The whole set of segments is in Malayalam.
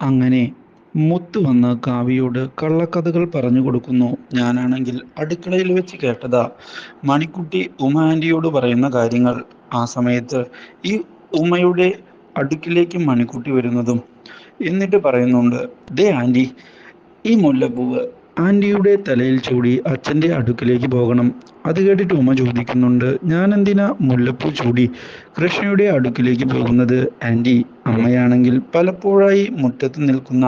അങ്ങനെ മുത്തു വന്ന് കാവ്യയോട് കള്ളക്കഥകൾ പറഞ്ഞു കൊടുക്കുന്നു. ഞാനാണെങ്കിൽ അടുക്കളയിൽ വെച്ച് കേട്ടതാ. മണിക്കുട്ടി ഉമ ആന്റിയോട് പറയുന്ന കാര്യങ്ങൾ. ആ സമയത്ത് ഈ ഉമ്മയുടെ അടുക്കിലേക്ക് മണിക്കുട്ടി വരുന്നതും എന്നിട്ട് പറയുന്നുണ്ട് ദേ ആന്റി ഈ മുല്ലപ്പൂവ് ആന്റിയുടെ തലയിൽ ചൂടി അച്ഛന്റെ അടുക്കിലേക്ക് പോകണം. അത് കേട്ടിട്ട് ഉമ്മ ചോദിക്കുന്നുണ്ട് ഞാൻ എന്തിനാ മുല്ലപ്പൂ ചൂടി? കൃഷ്ണയുടെ അടുക്കിലേക്ക് പോകുന്നത് ആന്റി അമ്മയാണെങ്കിൽ പലപ്പോഴായി മുറ്റത്ത് നിൽക്കുന്ന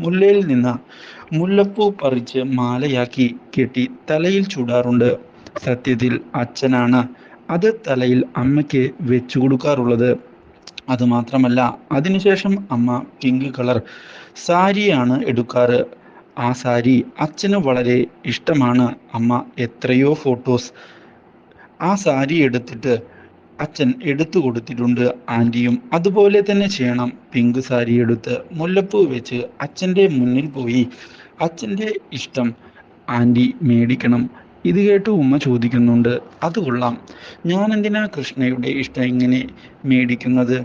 മുല്ലയിൽ നിന്ന് മുല്ലപ്പൂ പറിച്ച് മാലയാക്കി കെട്ടി തലയിൽ ചൂടാറുണ്ട്. സത്യത്തിൽ അച്ഛനാണ് അത് തലയിൽ അമ്മയ്ക്ക് വെച്ചു കൊടുക്കാറുള്ളത്. അതുമാത്രമല്ല അതിനുശേഷം അമ്മ പിങ്ക് കളർ സാരിയാണ് എടുക്കാറ്. ആ സാരി അച്ഛന് വളരെ ഇഷ്ടമാണ്. അമ്മ എത്രയോ ഫോട്ടോസ് ആ സാരി എടുത്തിട്ട് അച്ഛൻ എടുത്തു കൊടുത്തിട്ടുണ്ട് ആന്റിയും അതുപോലെ തന്നെ ചെയ്യണം. പിങ്ക് സാരി എടുത്ത് മുല്ലപ്പൂ വെച്ച് അച്ഛന്റെ മുന്നിൽ പോയി. അച്ഛന്റെ ഇഷ്ടം ആന്റി മേടിക്കണം. ഇത് കേട്ട് ഉമ്മ ചോദിക്കുന്നുണ്ട്. അത് കൊള്ളാം. ഞാൻ എന്തിനാ കൃഷ്ണയുടെ ഇഷ്ടം ഇങ്ങനെ മേടിക്കുന്നത്?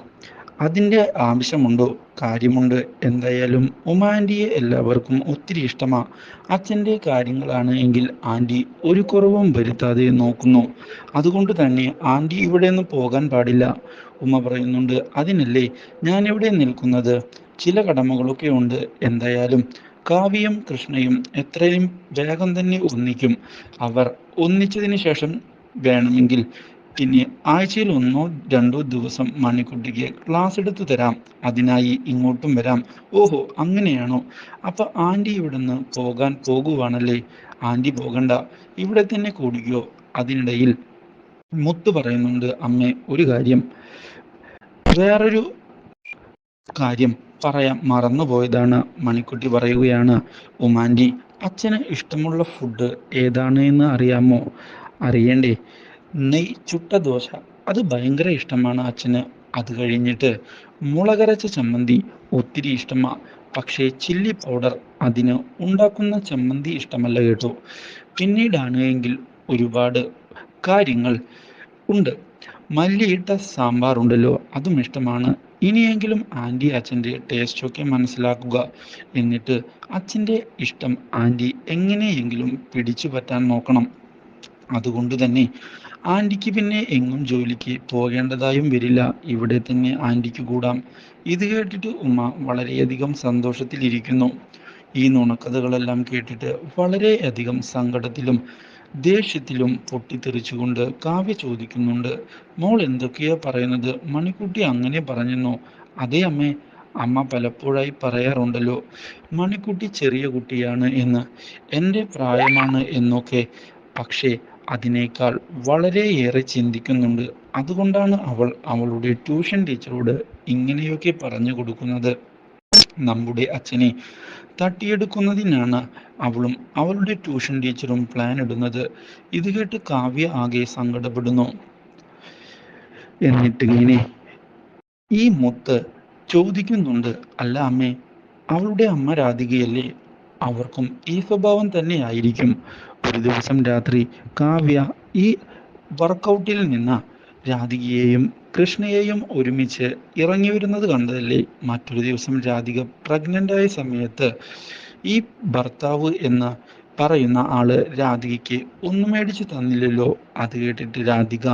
അതിന്റെ ആവശ്യമുണ്ടോ? കാര്യമുണ്ട്. എന്തായാലും ഉമ്മ ആന്റിയെ എല്ലാവർക്കും ഒത്തിരി ഇഷ്ടമാണ് അച്ഛന്റെ കാര്യങ്ങളാണ് എങ്കിൽ ആന്റി ഒരു കുറവും വരുത്താതെ നോക്കുന്നു. അതുകൊണ്ട് തന്നെ ആന്റി ഇവിടെ നിന്ന് പോകാൻ പാടില്ല. ഉമ്മ പറയുന്നുണ്ട് അതിനല്ലേ ഞാൻ ഇവിടെ നിൽക്കുന്നത്? ചില കടമകളൊക്കെ ഉണ്ട്. എന്തായാലും കാവ്യയും കൃഷ്ണയും എത്രയും വേഗം തന്നെ ഒന്നിക്കും. അവർ ഒന്നിച്ചതിന് ശേഷം വേണമെങ്കിൽ പിന്നെ ആഴ്ചയിൽ ഒന്നോ രണ്ടോ ദിവസം മണിക്കുട്ടിക്ക് ക്ലാസ് എടുത്തു തരാം. അതിനായി ഇങ്ങോട്ടും വരാം. ഓഹോ അങ്ങനെയാണോ? അപ്പൊ ആന്റി ഇവിടുന്ന് പോകാൻ പോകുവാണല്ലേ? ആന്റി പോകണ്ട. ഇവിടെ തന്നെ കൂടിക്കോ. അതിനിടയിൽ മുത്ത് പറയുന്നുണ്ട് അമ്മേ ഒരു കാര്യം വേറൊരു കാര്യം പറയാം മറന്നുപോയതാണ് മണിക്കുട്ടി പറയുകയാണ്. ഉമാന്റി അച്ഛന് ഇഷ്ടമുള്ള ഫുഡ് ഏതാണ് എന്ന് അറിയാമോ? അറിയണ്ടേ നെയ് ചുട്ട ദോശ. അത് ഭയങ്കര ഇഷ്ടമാണ് അച്ഛന്. അത് കഴിഞ്ഞിട്ട് മുളകരച്ച ചമ്മന്തി ഒത്തിരി ഇഷ്ടമാ. പക്ഷേ ചില്ലി പൗഡർ അതിന് ഉണ്ടാക്കുന്ന ചമ്മന്തി ഇഷ്ടമല്ല കേട്ടോ. പിന്നീടാണ് എങ്കിൽ ഒരുപാട് കാര്യങ്ങൾ ഉണ്ട്. മല്ലിയിട്ട സാമ്പാർ ഉണ്ടല്ലോ അതും ഇഷ്ടമാണ്. ഇനിയെങ്കിലും ആന്റി അച്ഛന്റെ ടേസ്റ്റൊക്കെ മനസ്സിലാക്കുക. എന്നിട്ട് അച്ഛന്റെ ഇഷ്ടം ആന്റി എങ്ങനെയെങ്കിലും പിടിച്ചു പറ്റാൻ നോക്കണം. അതുകൊണ്ട് തന്നെ ആന്റിക്ക് പിന്നെ എങ്ങും ജോലിക്ക് പോകേണ്ടതായും വരില്ല. ഇവിടെ തന്നെ ആന്റിക്ക് കൂടാം. ഇത് കേട്ടിട്ട് ഉമ്മ വളരെയധികം സന്തോഷത്തിലിരിക്കുന്നു. ഈ നുണക്കഥകളെല്ലാം കേട്ടിട്ട് വളരെയധികം സങ്കടത്തിലും ദേഷ്യത്തിലും പൊട്ടിത്തെറിച്ചുകൊണ്ട് കാവ്യ ചോദിക്കുന്നുണ്ട് മോൾ എന്തൊക്കെയാ പറയുന്നത്? മണിക്കുട്ടി അങ്ങനെ പറഞ്ഞെന്നോ? അതേ അമ്മേ അമ്മ പലപ്പോഴായി പറയാറുണ്ടല്ലോ മണിക്കുട്ടി ചെറിയ കുട്ടിയാണ് എന്ന്. എന്റെ പ്രായമാണ് എന്നൊക്കെ. പക്ഷേ അതിനേക്കാൾ വളരെയേറെ ചിന്തിക്കുന്നുണ്ട്. അതുകൊണ്ടാണ് അവൾ അവളുടെ ട്യൂഷൻ ടീച്ചറോട് ഇങ്ങനെയൊക്കെ പറഞ്ഞു കൊടുക്കുന്നത്. നമ്മുടെ അച്ഛനെ തട്ടിയെടുക്കുന്നതിനാണ് അവളും അവളുടെ ട്യൂഷൻ ടീച്ചറും പ്ലാൻ ഇടുന്നത്. ഇത് കേട്ട് കാവ്യ ആകെ സങ്കടപ്പെടുന്നു. എന്നിട്ട് ഇങ്ങനെ ഈ മുത്ത് ചോദിക്കുന്നുണ്ട് അല്ല അമ്മേ അവളുടെ അമ്മ രാധികയല്ലേ? അവർക്കും ഈ സ്വഭാവം തന്നെ ആയിരിക്കും ഒരു ദിവസം രാത്രി കാവ്യ ഈ വർക്കൗട്ടിൽ നിന്ന് രാധികയെയും കൃഷ്ണയെയും ഒരുമിച്ച് ഇറങ്ങി വരുന്നത് കണ്ടതല്ലേ? മറ്റൊരു ദിവസം രാധിക പ്രഗ്നന്റ് ആയ സമയത്ത് ഈ ഭർത്താവ് എന്ന് പറയുന്ന ആൾ രാധികയ്ക്ക് ഒന്നും മേടിച്ചു തന്നില്ലല്ലോ. അത് കേട്ടിട്ട് രാധിക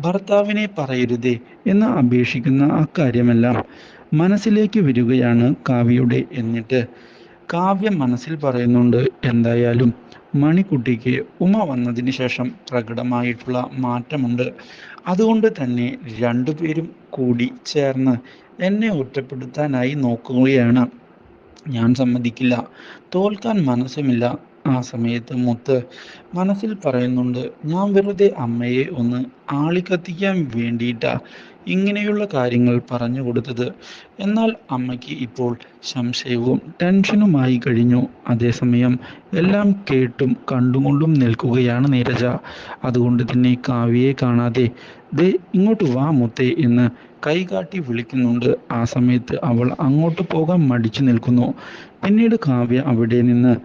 ഭർത്താവിനെ പറയരുതേ എന്ന് അപേക്ഷിക്കുന്ന അക്കാര്യമെല്ലാം മനസ്സിലേക്ക് വരികയാണ് കാവ്യയുടെ. എന്നിട്ട് കാവ്യ മനസ്സിൽ പറയുന്നുണ്ട് എന്തായാലും മണിക്കുട്ടിക്ക് ഉമ വന്നതിന് ശേഷം പ്രകടമായിട്ടുള്ള മാറ്റമുണ്ട്. അതുകൊണ്ട് തന്നെ രണ്ടുപേരും കൂടി ചേർന്ന് എന്നെ ഒറ്റപ്പെടുത്താനായി നോക്കുകയാണ്. ഞാൻ സമ്മതിക്കില്ല. തോൽക്കാൻ മനസ്സുമില്ല. ആ സമയത്ത് മുത്ത് മനസ്സിൽ പറയുന്നുണ്ട് ഞാൻ വെറുതെ അമ്മയെ ഒന്ന് ആളിക്കത്തിക്കാൻ വേണ്ടിയിട്ടാ ഇങ്ങനെയുള്ള കാര്യങ്ങൾ പറഞ്ഞു കൊടുത്തത്. എന്നാൽ അമ്മയ്ക്ക് ഇപ്പോൾ സംശയവും ടെൻഷനുമായി കഴിഞ്ഞു. അതേസമയം എല്ലാം കേട്ടും കണ്ടുകൊണ്ടും നിൽക്കുകയാണ് നീരജ. അതുകൊണ്ട് തന്നെ കാവ്യയെ കാണാതെ ദേ ഇങ്ങോട്ട് വാ മുത്തേ എന്ന് കൈകാട്ടി വിളിക്കുന്നുണ്ട്. ആ സമയത്ത് അവൾ അങ്ങോട്ട് പോകാൻ മടിച്ചു നിൽക്കുന്നു. പിന്നീട് കാവ്യ അവിടെ നിന്ന്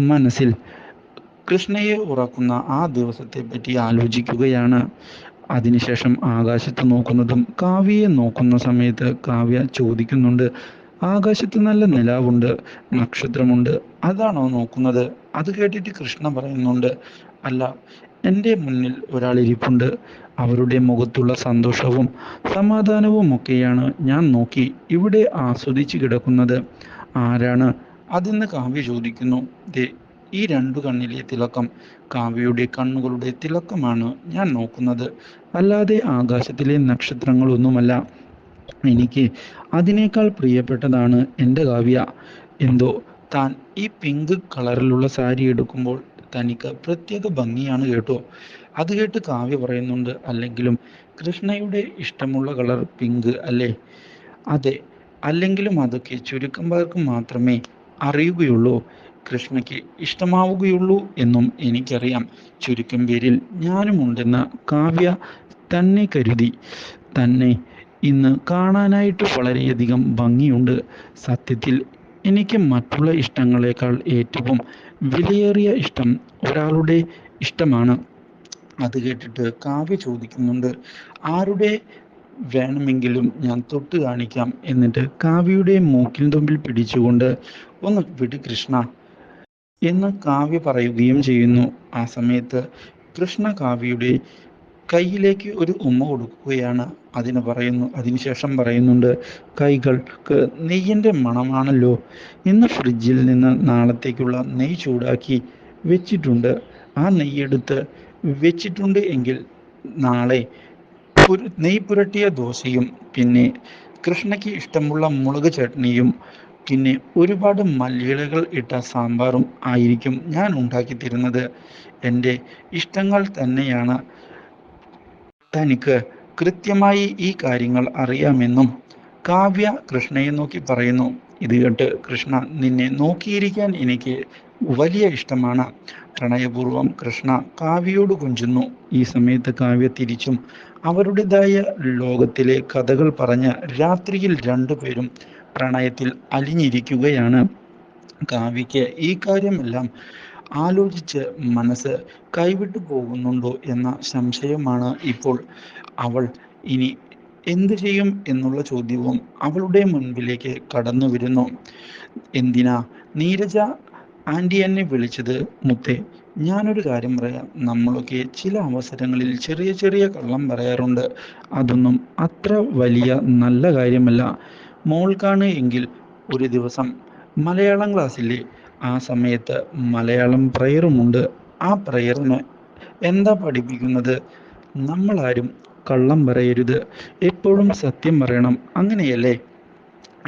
മനസ്സിൽ കൃഷ്ണയെ ഉറക്കുന്ന ആ ദിവസത്തെ പറ്റി ആലോചിക്കുകയാണ്. അതിനുശേഷം ആകാശത്ത് നോക്കുന്നതും കാവ്യയെ നോക്കുന്ന സമയത്ത് കാവ്യ ചോദിക്കുന്നുണ്ട് ആകാശത്ത് നല്ല നിലാവുണ്ട് നക്ഷത്രമുണ്ട് അതാണോ നോക്കുന്നത്? അത് കേട്ടിട്ട് കൃഷ്ണ പറയുന്നുണ്ട് അല്ല എന്റെ മുന്നിൽ ഒരാൾ ഇരിപ്പുണ്ട് അവരുടെ മുഖത്തുള്ള സന്തോഷവും സമാധാനവും ഒക്കെയാണ് ഞാൻ നോക്കി ഇവിടെ ആസ്വദിച്ചു കിടക്കുന്നത്. ആരാണ്? അതെന്ന് കാവ്യ ചോദിക്കുന്നു ദേ ഈ രണ്ടു കണ്ണിലെ തിളക്കം കാവ്യയുടെ കണ്ണുകളുടെ തിളക്കമാണ് ഞാൻ നോക്കുന്നത്. അല്ലാതെ ആകാശത്തിലെ നക്ഷത്രങ്ങളൊന്നുമല്ല. എനിക്ക് അതിനേക്കാൾ പ്രിയപ്പെട്ടതാണ് എന്റെ കാവ്യ. എന്തോ താൻ ഈ പിങ്ക് കളറിലുള്ള സാരി എടുക്കുമ്പോൾ തനിക്ക് പ്രത്യേക ഭംഗിയാണ് കേട്ടോ. അത് കേട്ട് കാവ്യ പറയുന്നുണ്ട് അല്ലെങ്കിലും കൃഷ്ണയുടെ ഇഷ്ടമുള്ള കളർ പിങ്ക് അല്ലേ? അതെ അല്ലെങ്കിലും അതൊക്കെ ചുരുക്കം പേർക്ക് മാത്രമേ അറിയുകയുള്ളൂ. കൃഷ്ണയ്ക്ക് ഇഷ്ടമാവുകയുള്ളൂ എന്നും എനിക്കറിയാം. ചുരുക്കം പേരിൽ ഞാനുമുണ്ടെന്ന കാവ്യ തന്നെ കരുതി. തന്നെ ഇന്ന് കാണാനായിട്ട് വളരെയധികം ഭംഗിയുണ്ട്. സത്യത്തിൽ എനിക്ക് മറ്റുള്ള ഇഷ്ടങ്ങളെക്കാൾ ഏറ്റവും വിലയേറിയ ഇഷ്ടം ഒരാളുടെ ഇഷ്ടമാണ്. അത് കേട്ടിട്ട് കാവ്യ ചോദിക്കുന്നുണ്ട്. ആരുടെ വേണമെങ്കിലും ഞാൻ തൊട്ട് കാണിക്കാം എന്നിട്ട് കാവ്യയുടെ മൂക്കിൻ തുമ്പിൽ പിടിച്ചുകൊണ്ട് ഒന്ന് വിട് കൃഷ്ണ എന്ന് കാവ്യ പറയുകയും ചെയ്യുന്നു. ആ സമയത്ത് കൃഷ്ണ കാവ്യയുടെ കയ്യിലേക്ക് ഒരു ഉമ്മ കൊടുക്കുകയാണ്. അതിന് പറയുന്നു അതിനുശേഷം പറയുന്നുണ്ട് കൈകൾക്ക് നെയ്യിന്റെ മണമാണല്ലോ. ഇന്ന് ഫ്രിഡ്ജിൽ നിന്ന് നാളത്തേക്കുള്ള നെയ്യ് ചൂടാക്കി വെച്ചിട്ടുണ്ട്. ആ നെയ്യെടുത്ത് വെച്ചിട്ടുണ്ട് എങ്കിൽ നാളെ നെയ് നെയ്യ് പുരട്ടിയ ദോശയും പിന്നെ കൃഷ്ണയ്ക്ക് ഇഷ്ടമുള്ള മുളക് ചട്നിയും പിന്നെ ഒരുപാട് മല്ലിയിലകൾ ഇട്ട സാമ്പാറും ആയിരിക്കും ഞാൻ ഉണ്ടാക്കി തരുന്നത്. എന്റെ ഇഷ്ടങ്ങൾ തന്നെയാണ്. തനിക്ക് കൃത്യമായി ഈ കാര്യങ്ങൾ അറിയാമെന്നും കാവ്യ കൃഷ്ണയെ നോക്കി പറയുന്നു. ഇത് കേട്ട് കൃഷ്ണ നിന്നെ നോക്കിയിരിക്കാൻ എനിക്ക് വലിയ ഇഷ്ടമാണ്. പ്രണയപൂർവം കൃഷ്ണ കാവ്യയോട് കൊഞ്ചുന്നു. ഈ സമയത്ത് കാവ്യ തിരിച്ചും അവരുടേതായ ലോകത്തിലെ കഥകൾ പറഞ്ഞ് രാത്രിയിൽ രണ്ടുപേരും പ്രണയത്തിൽ അലിഞ്ഞിരിക്കുകയാണ് കാവ്യയ്ക്ക്. ഈ കാര്യമെല്ലാം ആലോചിച്ച് മനസ്സ് കൈവിട്ടു പോകുന്നുണ്ടോ എന്ന സംശയമാണ് ഇപ്പോൾ അവൾ. ഇനി എന്തു ചെയ്യും എന്നുള്ള ചോദ്യവും അവളുടെ മുൻപിലേക്ക് കടന്നു വരുന്നു. എന്തിനാ നീരജ ആന്റി എന്നെ വിളിച്ചത്? മുത്തേ ഞാനൊരു കാര്യം പറയാം. നമ്മളൊക്കെ ചില അവസരങ്ങളിൽ ചെറിയ ചെറിയ കള്ളം പറയാറുണ്ട്. അതൊന്നും അത്ര വലിയ നല്ല കാര്യമല്ല. മോൾക്കാണ് എങ്കിൽ ഒരു ദിവസം മലയാളം ക്ലാസ്സിലെ ആ സമയത്ത് മലയാളം പ്രയറുമുണ്ട്. ആ പ്രയറിന് എന്താ പഠിപ്പിക്കുന്നത്? നമ്മളാരും കള്ളം പറയരുത്. എപ്പോഴും സത്യം പറയണം. അങ്ങനെയല്ലേ?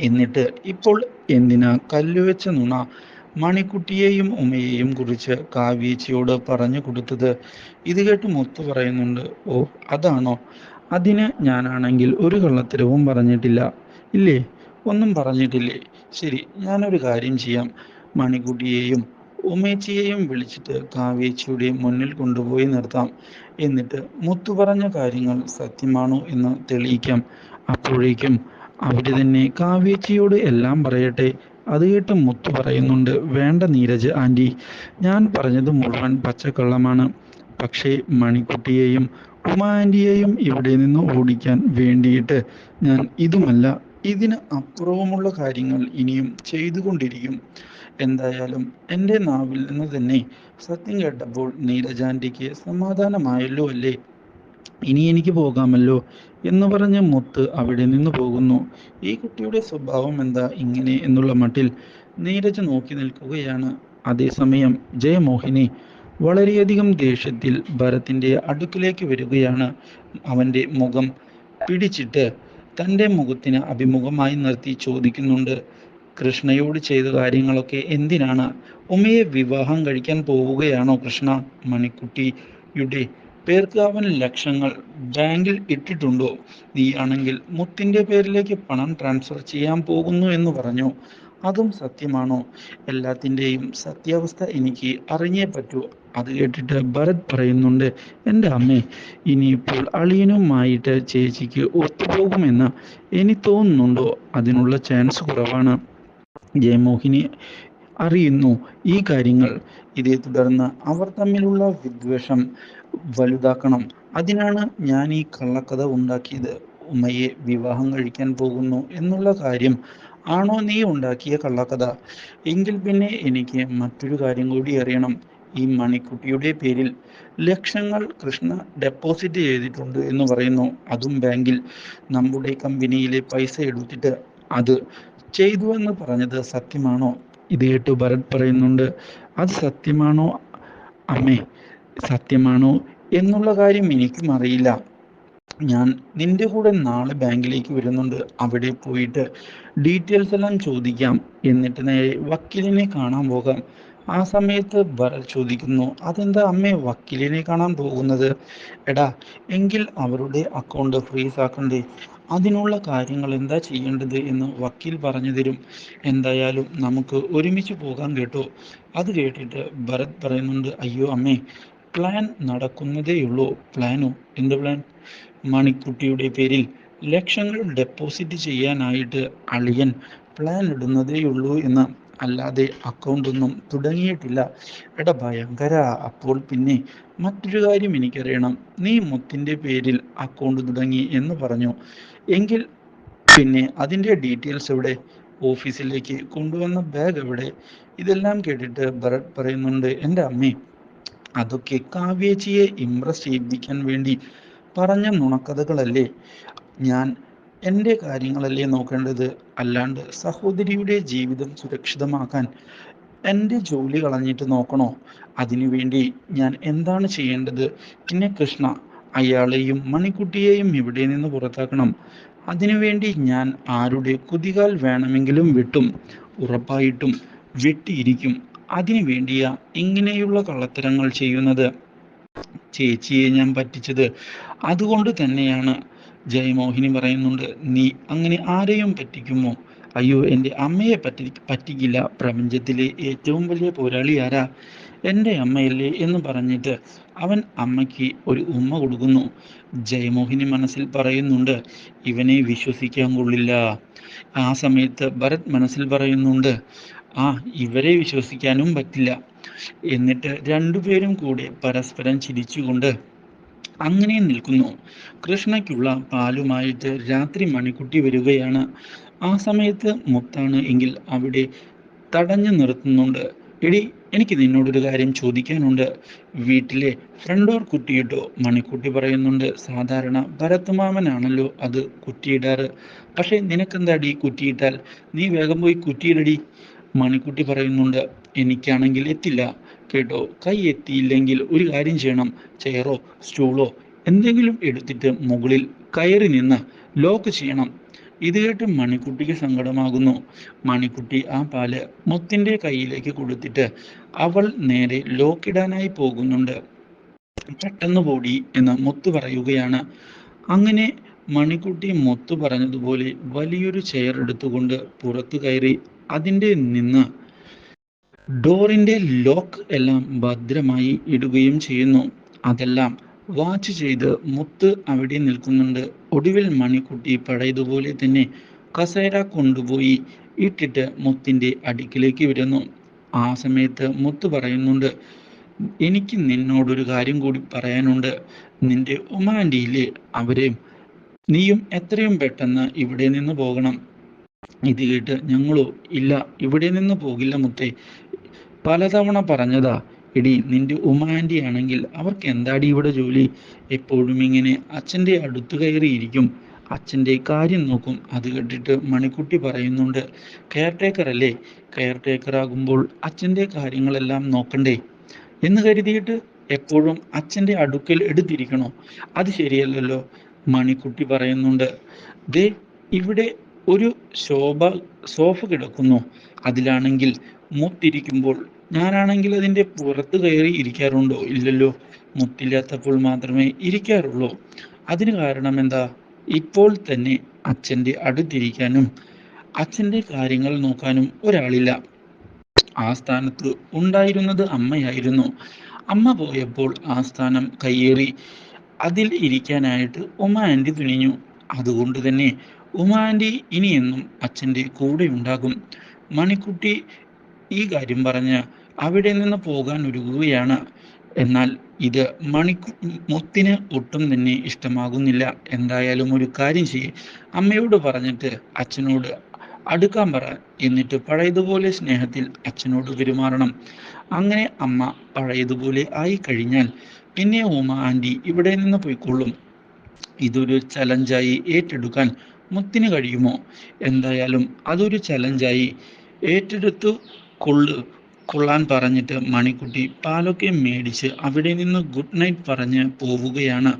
എന്നിട്ട് ഇപ്പോൾ എന്തിനാ കല്ലുവെച്ച നുണ മണിക്കുട്ടിയെയും ഉമയെയും കുറിച്ച് കാവ്യേച്ചിയോട് പറഞ്ഞു കൊടുത്തത്? ഇത് കേട്ട് മുത്തു പറയുന്നുണ്ട്. ഓ അതാണോ? അതിന് ഞാനാണെങ്കിൽ ഒരു കള്ളത്തരവും പറഞ്ഞിട്ടില്ല. ഇല്ലേ? ഒന്നും പറഞ്ഞിട്ടില്ലേ? ശരി ഞാനൊരു കാര്യം ചെയ്യാം. മണിക്കുട്ടിയെയും ഉമേച്ചിയെയും വിളിച്ചിട്ട് കാവ്യേച്ചിയുടെ മുന്നിൽ കൊണ്ടുപോയി നിർത്താം. എന്നിട്ട് മുത്തു പറഞ്ഞ കാര്യങ്ങൾ സത്യമാണോ എന്ന് തെളിയിക്കാം. അപ്പോഴേക്കും അവിടെ തന്നെ കാവ്യേച്ചിയോട് എല്ലാം പറയട്ടെ. അത് കേട്ട് മുത്തു പറയുന്നുണ്ട് വേണ്ട നീരജ് ആന്റി ഞാൻ പറഞ്ഞത് മുഴുവൻ പച്ചക്കള്ളമാണ്. പക്ഷേ മണിക്കുട്ടിയെയും ഉമ ആന്റിയെയും ഇവിടെ നിന്ന് ഓടിക്കാൻ വേണ്ടിയിട്ട് ഞാൻ ഇതുമല്ല ഇതിന് അപ്പുറവുമുള്ള കാര്യങ്ങൾ ഇനിയും ചെയ്തുകൊണ്ടിരിക്കും. എന്തായാലും എന്റെ നാവിൽ നിന്ന് തന്നെ സത്യം കേട്ടപ്പോൾ നീരജാന്റിക്ക് സമാധാനമായല്ലോ അല്ലേ? ഇനി എനിക്ക് പോകാമല്ലോ എന്ന് പറഞ്ഞ് മുത്ത് അവിടെ നിന്ന് പോകുന്നു. ഈ കുട്ടിയുടെ സ്വഭാവം എന്താ ഇങ്ങനെ എന്നുള്ള മട്ടിൽ നീരജ് നോക്കി നിൽക്കുകയാണ്. അതേസമയം ജയമോഹിനി വളരെയധികം ദേഷ്യത്തിൽ ഭരത്തിന്റെ അടുക്കിലേക്ക് വരികയാണ്. അവന്റെ മുഖം പിടിച്ചിട്ട് തന്റെ മുഖത്തിന് അഭിമുഖമായി നിർത്തി ചോദിക്കുന്നുണ്ട് കൃഷ്ണയോട് ചെയ്ത കാര്യങ്ങളൊക്കെ എന്തിനാണ്? ഉമയെ വിവാഹം കഴിക്കാൻ പോവുകയാണോ കൃഷ്ണ? മണിക്കുട്ടിയുടെ പേർക്കാവൻ ലക്ഷങ്ങൾ ബാങ്കിൽ ഇട്ടിട്ടുണ്ടോ? നീ ആണെങ്കിൽ മുത്തിന്റെ പേരിലേക്ക് പണം ട്രാൻസ്ഫർ ചെയ്യാൻ പോകുന്നു എന്ന് പറഞ്ഞു. അതും സത്യമാണോ? എല്ലാത്തിന്റെയും സത്യാവസ്ഥ എനിക്ക് അറിഞ്ഞേ പറ്റൂ. അത് കേട്ടിട്ട് ഭരത് പറയുന്നുണ്ട് എന്റെ അമ്മേ ഇനിയിപ്പോൾ അളിയനുമായിട്ട് ചേച്ചിക്ക് ഒത്തുപോകുമെന്ന് എനിക്ക് തോന്നുന്നുണ്ടോ? അതിനുള്ള ചാൻസ് കുറവാണ്. ജയമോഹിനി അറിയുന്നു ഈ കാര്യങ്ങൾ. ഇതേ തുടർന്ന് അവർ തമ്മിലുള്ള വിദ്വേഷം വലുതാക്കണം. അതിനാണ് ഞാൻ ഈ കള്ളക്കഥ ഉണ്ടാക്കിയത്. ഉമ്മയെ വിവാഹം കഴിക്കാൻ പോകുന്നു എന്നുള്ള കാര്യം ആണോ നീ ഉണ്ടാക്കിയ കള്ളക്കഥ? എങ്കിൽ പിന്നെ എനിക്ക് മറ്റൊരു കാര്യം കൂടി അറിയണം. ഈ മണിക്കുട്ടിയുടെ പേരിൽ ലക്ഷങ്ങൾ കൃഷ്ണ ഡെപ്പോസിറ്റ് ചെയ്തിട്ടുണ്ട് എന്ന് പറയുന്നു. അതും ബാങ്കിൽ നമ്മുടെ കമ്പനിയിലെ പൈസ എടുത്തിട്ട് അത് ചെയ്തു എന്ന് പറഞ്ഞത് സത്യമാണോ? ഇത് കേട്ട് ഭരത് പറയുന്നുണ്ട്. അത് സത്യമാണോ? അമ്മേ സത്യമാണോ എന്നുള്ള കാര്യം എനിക്കും അറിയില്ല. ഞാൻ നിന്റെ കൂടെ നാളെ ബാങ്കിലേക്ക് വരുന്നുണ്ട്. അവിടെ പോയിട്ട് ഡീറ്റെയിൽസ് എല്ലാം ചോദിക്കാം. എന്നിട്ട് നേരെ വക്കീലിനെ കാണാൻ പോകാം. ആ സമയത്ത് ഭരത് ചോദിക്കുന്നു അതെന്താ അമ്മേ വക്കീലിനെ കാണാൻ പോകുന്നത്? എടാ എങ്കിൽ അവരുടെ അക്കൗണ്ട് ഫ്രീസ് ആക്കണ്ടേ? അതിനുള്ള കാര്യങ്ങൾ എന്താ ചെയ്യേണ്ടത്? എന്ന് വക്കീൽ പറഞ്ഞു തരും. എന്തായാലും നമുക്ക് ഒരുമിച്ച് പോകാൻ കേട്ടോ. അത് കേട്ടിട്ട് ഭരത് പറയുന്നുണ്ട് അയ്യോ അമ്മേ പ്ലാൻ നടക്കുന്നതേയുള്ളൂ പ്ലാനോ എന്ത് പ്ലാൻ മണിക്കുട്ടിയുടെ പേരിൽ ലക്ഷങ്ങൾ ഡെപ്പോസിറ്റ് ചെയ്യാനായിട്ട് അളിയൻ പ്ലാൻ ഇടുന്നതേയുള്ളൂ എന്ന് അല്ലാതെ അക്കൗണ്ടൊന്നും തുടങ്ങിയിട്ടില്ല. എടാ ഭയങ്കര. അപ്പോൾ പിന്നെ മറ്റൊരു കാര്യം എനിക്കറിയണം. നീ മുത്തിന്റെ പേരിൽ അക്കൗണ്ട് തുടങ്ങി എന്ന് പറഞ്ഞു. എങ്കിൽ പിന്നെ അതിന്റെ ഡീറ്റെയിൽസ് എവിടെ? ഓഫീസിലേക്ക് കൊണ്ടുവന്ന ബാഗ് എവിടെ? ഇതെല്ലാം കേട്ടിട്ട് ഭരത് പറയുന്നുണ്ട് എന്റെ അമ്മേ. അതൊക്കെ കാവ്യേച്ചിയെ ഇംപ്രസ് ചെയ്യിപ്പിക്കാൻ വേണ്ടി പറഞ്ഞ നുണക്കഥകളല്ലേ? ഞാൻ എന്റെ കാര്യങ്ങളല്ലേ നോക്കേണ്ടത്? അല്ലാണ്ട് സഹോദരിയുടെ ജീവിതം സുരക്ഷിതമാക്കാൻ എന്റെ ജോലി കളഞ്ഞിട്ട് നോക്കണോ? അതിനുവേണ്ടി ഞാൻ എന്താണ് ചെയ്യേണ്ടത്? പിന്നെ കൃഷ്ണ അയാളെയും മണിക്കുട്ടിയെയും ഇവിടെ നിന്ന് പുറത്താക്കണം. അതിനുവേണ്ടി ഞാൻ ആരുടെ കുതികാൽ വേണമെങ്കിലും വെട്ടും ഉറപ്പായിട്ടും വെട്ടിയിരിക്കും. അതിനു വേണ്ടിയാ ഇങ്ങനെയുള്ള കള്ളത്തരങ്ങൾ ചെയ്യുന്നത്. ചേച്ചിയെ ഞാൻ പറ്റിച്ചത്. അതുകൊണ്ട് തന്നെയാണ് ജയമോഹിനി പറയുന്നുണ്ട് നീ അങ്ങനെ ആരെയും പറ്റിക്കുമോ? അയ്യോ എന്റെ അമ്മയെ പറ്റി പറ്റിക്കില്ല. പ്രപഞ്ചത്തിലെ ഏറ്റവും വലിയ പോരാളി ആരാ? എന്റെ അമ്മയല്ലേ എന്ന് പറഞ്ഞിട്ട് അവൻ അമ്മയ്ക്ക് ഒരു ഉമ്മ കൊടുക്കുന്നു. ജയമോഹിനി മനസ്സിൽ പറയുന്നുണ്ട് ഇവനെ വിശ്വസിക്കാൻ കൊള്ളില്ല. ആ സമയത്ത് ഭരത് മനസ്സിൽ പറയുന്നുണ്ട് ആ ഇവരെ വിശ്വസിക്കാനും പറ്റില്ല. എന്നിട്ട് രണ്ടുപേരും കൂടെ പരസ്പരം ചിരിച്ചുകൊണ്ട് അങ്ങനെ നിൽക്കുന്നു. കൃഷ്ണയ്ക്കുള്ള പാലുമായിട്ട് രാത്രി മണിക്കുട്ടി വരികയാണ്. ആ സമയത്ത് മുത്താണ് എങ്കിൽ അവിടെ തടഞ്ഞു നിർത്തുന്നുണ്ട്. എടി എനിക്ക് നിന്നോടൊരു കാര്യം ചോദിക്കാനുണ്ട്. വീട്ടിലെ ഫ്രണ്ട് ഡോർ മണിക്കുട്ടി പറയുന്നുണ്ട് സാധാരണ ഭരത്തുമാമനാണല്ലോ അത് കുറ്റിയിടാറ് പക്ഷേ നിനക്കെന്താടി കുറ്റിയിട്ടാൽ നീ വേഗം പോയി കുറ്റിയിടടി മണിക്കുട്ടി പറയുന്നുണ്ട് എനിക്കാണെങ്കിൽ എത്തില്ല. കേട്ടോ. കൈ എത്തിയില്ലെങ്കിൽ ഒരു കാര്യം ചെയ്യണം. ചെയറോ സ്റ്റൂളോ എന്തെങ്കിലും എടുത്തിട്ട് മുകളിൽ കയറി നിന്ന് ലോക്ക് ചെയ്യണം. ഇത് കേട്ട് മണിക്കുട്ടിക്ക് സങ്കടമാകുന്നു. മണിക്കുട്ടി ആ പാൽ മുത്തിന്റെ കയ്യിലേക്ക് കൊടുത്തിട്ട് അവൾ നേരെ ലോക്കിടാനായി പോകുന്നുണ്ട്. പെട്ടെന്ന് പോടി എന്ന് മുത്ത് പറയുകയാണ്. അങ്ങനെ മണിക്കുട്ടി മുത്ത് പറഞ്ഞതുപോലെ വലിയൊരു ചെയർ എടുത്തുകൊണ്ട് പുറത്തു കയറി അതിന്റെ നിന്ന് ഡോറിന്റെ ലോക്ക് എല്ലാം ഭദ്രമായി ഇടുകയും ചെയ്യുന്നു. അതെല്ലാം വാച്ച് ചെയ്ത് മുത്ത് അവിടെ നിൽക്കുന്നുണ്ട്. ഒടുവിൽ മണിക്കുട്ടി പഴയതുപോലെ തന്നെ കസേര കൊണ്ടുപോയി ഇട്ടിട്ട് മുത്തിന്റെ അടുക്കിലേക്ക് വരുന്നു. ആ സമയത്ത് മുത്ത് പറയുന്നുണ്ട് എനിക്ക് നിന്നോടൊരു കാര്യം കൂടി പറയാനുണ്ട്. നിന്റെ ഉമാൻഡിയിലെ അവരെ നീയും എത്രയും പെട്ടെന്ന് ഇവിടെ നിന്ന് പോകണം. ഇത് കേട്ട് ഞങ്ങളോ ഇല്ല ഇവിടെ നിന്ന് പോകില്ല മുത്തേ. പലതവണ പറഞ്ഞതാ എടി നിന്റെ ഉമാന്റി ആണെങ്കിൽ അവർക്ക് എന്താടി ഇവിടെ ജോലി? എപ്പോഴും ഇങ്ങനെ അച്ഛന്റെ അടുത്ത് കയറിയിരിക്കും അച്ഛന്റെ കാര്യം നോക്കും. അത് കേട്ടിട്ട് മണിക്കുട്ടി പറയുന്നുണ്ട് കെയർ ടേക്കർ അല്ലേ? കെയർ ടേക്കർ ആകുമ്പോൾ അച്ഛന്റെ കാര്യങ്ങളെല്ലാം നോക്കണ്ടേ? എന്ന് കരുതിയിട്ട് എപ്പോഴും അച്ഛന്റെ അടുക്കൽ എടുത്തിരിക്കണോ? അത് ശരിയല്ലല്ലോ മണിക്കുട്ടി പറയുന്നുണ്ട്. ദേ ഇവിടെ ഒരു ശോഭ സോഫ കിടക്കുന്നു. അതിലാണെങ്കിൽ മുത്തിരിക്കുമ്പോൾ ഞാനാണെങ്കിൽ അതിന്റെ പുറത്ത് കയറി ഇരിക്കാറുണ്ടോ? ഇല്ലല്ലോ. മുത്തില്ലാത്തപ്പോൾ മാത്രമേ ഇരിക്കാറുള്ളൂ. അതിന് കാരണം എന്താ? ഇപ്പോൾ തന്നെ അച്ഛന്റെ അടുത്തിരിക്കാനും അച്ഛന്റെ കാര്യങ്ങൾ നോക്കാനും ഒരാളില്ല. ആ സ്ഥാനത്ത് ഉണ്ടായിരുന്നത് അമ്മയായിരുന്നു. അമ്മ പോയപ്പോൾ ആ സ്ഥാനം കയ്യേറി. അതിൽ ഇരിക്കാനായിട്ട് ഉമ ആന്റി തുനിഞ്ഞു. അതുകൊണ്ട് തന്നെ ഉമ ആന്റി ഇനിയെന്നും അച്ഛന്റെ കൂടെ ഉണ്ടാകും. മണിക്കുട്ടി ഈ കാര്യം പറഞ്ഞ് അവിടെ നിന്ന് പോകാൻ ഒരുങ്ങുകയാണ്. എന്നാൽ ഇത് മണിക്കു മുത്തിന് ഒട്ടും തന്നെ ഇഷ്ടമാകുന്നില്ല. എന്തായാലും ഒരു കാര്യം ചെയ്യ്. അമ്മയോട് പറഞ്ഞിട്ട് അച്ഛനോട് അടുക്കാൻ പറ. എന്നിട്ട് പഴയതുപോലെ സ്നേഹത്തിൽ അച്ഛനോട് പെരുമാറണം. അങ്ങനെ അമ്മ പഴയതുപോലെ ആയി കഴിഞ്ഞാൽ പിന്നെ ഉമ ആന്റി ഇവിടെ നിന്ന് പോയിക്കൊള്ളും. ഇതൊരു ചലഞ്ചായി ഏറ്റെടുക്കാൻ മുത്തിന് കഴിയുമോ? എന്തായാലും അതൊരു ചലഞ്ചായി ഏറ്റെടുത്തു കൊള്ളു കൊള്ളാൻ പറഞ്ഞിട്ട് മണിക്കുട്ടി പാലൊക്കെ മേടിച്ച് അവിടെ നിന്ന് ഗുഡ് നൈറ്റ് പറഞ്ഞ് പോവുകയാണ്.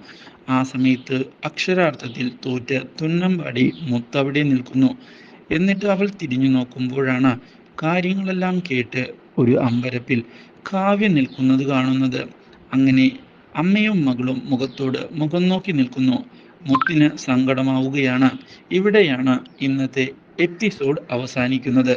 ആ സമയത്ത് അക്ഷരാർത്ഥത്തിൽ തോറ്റ് തുന്നമ്പാടി മുത്തവിടെ നിൽക്കുന്നു. എന്നിട്ട് അവൾ തിരിഞ്ഞു നോക്കുമ്പോഴാണ് കാര്യങ്ങളെല്ലാം കേട്ട് ഒരു അമ്പരപ്പിൽ കാവ്യ നിൽക്കുന്നത് കാണുന്നത്. അങ്ങനെ അമ്മയും മകളും മുഖത്തോട് മുഖം നോക്കി നിൽക്കുന്നു. മുത്തിന് സങ്കടമാവുകയാണ്. ഇവിടെയാണ് ഇന്നത്തെ എപ്പിസോഡ് അവസാനിക്കുന്നത്.